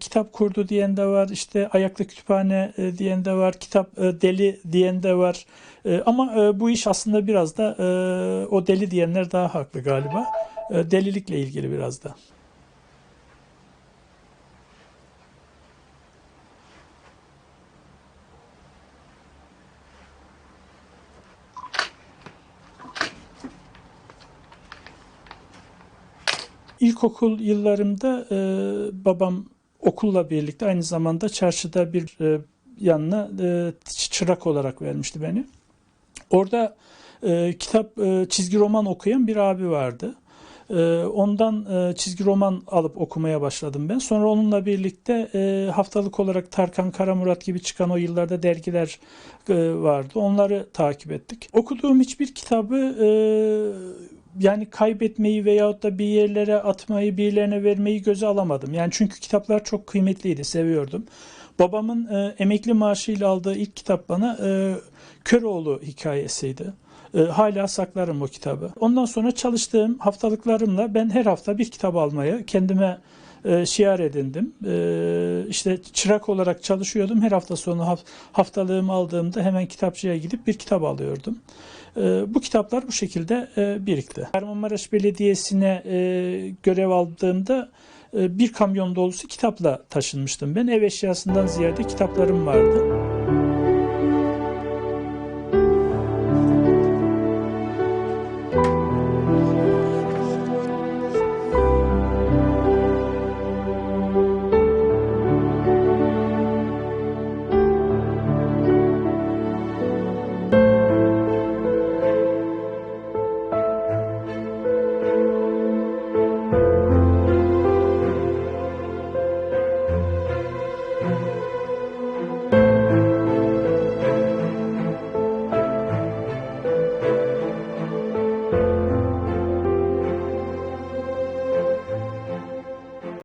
Kitap kurdu diyen de var, işte ayaklı kütüphane e, diyen de var, kitap e, deli diyen de var. E, ama bu iş aslında biraz da o deli diyenler daha haklı galiba. Delilikle ilgili biraz da. İlkokul yıllarımda e, babam okulla birlikte aynı zamanda çarşıda bir e, yanına e, çırak olarak vermişti beni. Orada e, kitap, e, çizgi roman okuyan bir abi vardı. E, ondan e, çizgi roman alıp okumaya başladım ben. Sonra onunla birlikte e, haftalık olarak Tarkan Karamurat gibi çıkan o yıllarda dergiler e, vardı. Onları takip ettik. Okuduğum hiçbir kitabı e, yani kaybetmeyi veyahut da bir yerlere atmayı, birilerine vermeyi göze alamadım. Yani çünkü kitaplar çok kıymetliydi, seviyordum. Babamın e, emekli maaşıyla aldığı ilk kitap bana e, Köroğlu hikayesiydi. E, hala saklarım o kitabı. Ondan sonra çalıştığım haftalıklarımla ben her hafta bir kitap almaya kendime e, şiar edindim. E, işte çırak olarak çalışıyordum. Her hafta sonu haf- haftalığımı aldığımda hemen kitapçıya gidip bir kitap alıyordum. E, bu kitaplar bu şekilde e, birikti. Kahramanmaraş Belediyesi'ne e, görev aldığımda e, bir kamyon dolusu kitapla taşınmıştım. Ben ev eşyasından ziyade kitaplarım vardı.